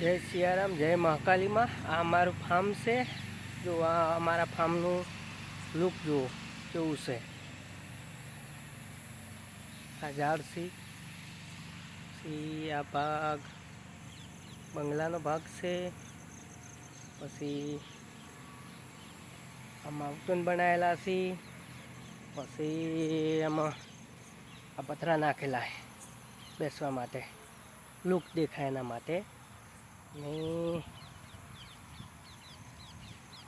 જય સિયારામ, જય મહાકાલીમાં. આ અમારું ફાર્મ છે. જો આ અમારા ફાર્મનું લુક જુઓ, કેવું છે. આ ઝાડ છે. પછી આ ભાગ, બંગલાનો ભાગ છે. પછી આ માઉન્ટેન બનાવેલા છે. પછી આમાં આ પથરા નાખેલા છે બેસવા માટે. લુક દેખાય એના માટે. ને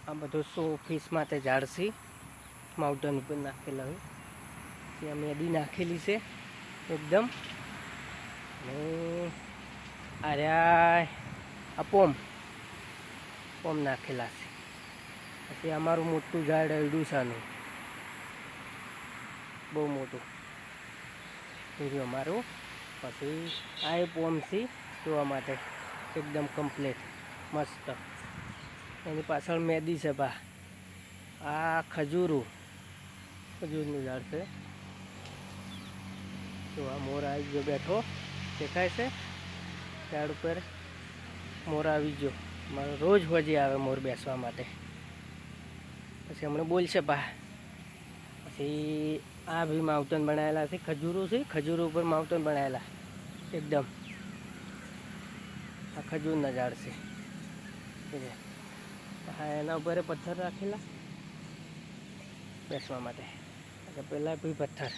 આ બધું શો ઓફિસ માટે ઝાડસી? માઉન્ટેન ઉપર નાખેલા હોય. ત્યાં મેદી નાખેલી છે, એકદમ. ને આર્યા આ પોમ. પોમ નાખેલા છે. પછી અમારું મોટું ઝાડ અરડુસાનું. બહુ મોટું. એ અમારું. પછી આ એ પોમ છે, જોવા માટે. એકદમ કમ્પ્લીટ મસ્ત. એની પાછળ મેદી છે બા. આ ખજૂરું. ખજૂરનું ઝાડ છે. તો આ મોર આવી ગયો બેઠો. દેખાય છે? ઝાડ ઉપર મોર આવી ગયો. મારો રોજ હોજી આવે મોર બેસવા માટે. પછી હમણાં બોલશે બા. પછી આ બી માઉન્ટેન બનાવેલા છે. ખજૂરો છે. ખજૂરો ઉપર માઉન્ટેન બનાવેલા. એકદમ. આ ખજૂરના ઝાડ છે. હા, એના ઉપર પથ્થર રાખેલા. બેસવા માટે. એટલે પહેલાં બી પથ્થર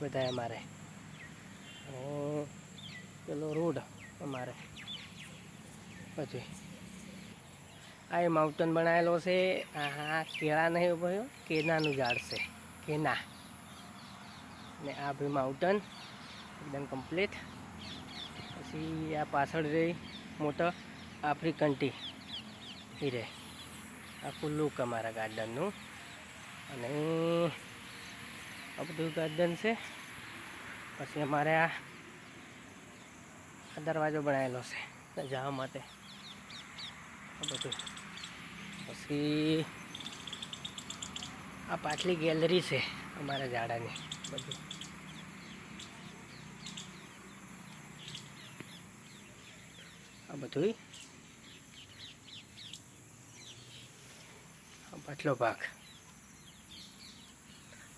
બધા અમારે. પેલો રોડ અમારે. પછી આ એ માઉન્ટન બનાવેલો છે. આ કેળા નહીં ઊભો કેનાનું ઝાડ છે. કેના. ને આ ભાઈ માઉન્ટન એકદમ કમ્પ્લીટ. પછી આ પાછળ રહી મોટો આફ્રિકન ટી. એ રહે. આખું લુક અમારા ગાર્ડનનું. અને આ બધું ગાર્ડન છે. પછી અમારે આ દરવાજો બનાવેલો છે. જવા માટે. આ બધું. પછી આ પાછલી ગેલેરી છે અમારા ઝાડાની. બધું. આ બધું પાછલો ભાગ.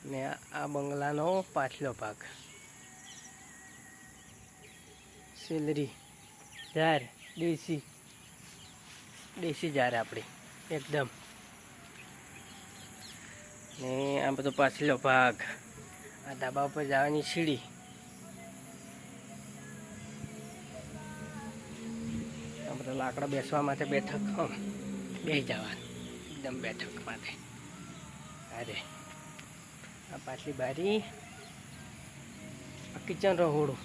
ને આ બંગલાનો પાછલો ભાગ. સેલરી. ઝાર દેશી. દેશી ઝાર આપણી. એકદમ. ને આ બધો પાછલો ભાગ. આ ધાબા ઉપર જવાની સીડી. બધા લાકડા બેસવા માટે બેઠક બેસી જવાનું. એકદમ બેઠક માટે. અરે, આ પાછલી બારી, આ કિચન રહોડું.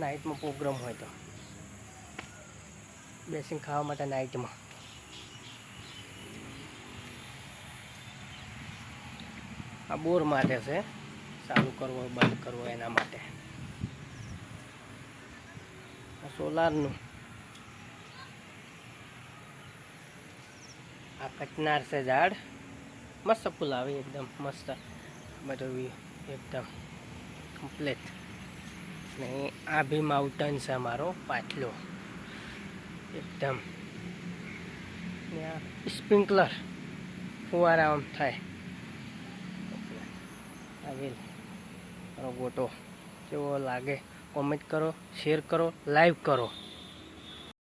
નાઇટમાં પ્રોગ્રામ હોય તો. બેસીને ખાવા માટે નાઇટમાં આ બોર માટે છે. ચાલુ કરવો, બંધ કરવો એના માટે. સોલારનું આ કચનાર છે ઝાડ. મસ્ત ફૂલ આવે, એકદમ મસ્ત. બધું એકદમ કમ્પ્લેટ ને આ બી માઉન્ટન છે અમારો, પાછલો. એકદમ. ને આ સ્પ્રિંકલર ફુવારા આમ થાય. આવેલ મારો ગોટો કેવો લાગે? કોમેન્ટ કરો શેર કરો લાઈવ કરો.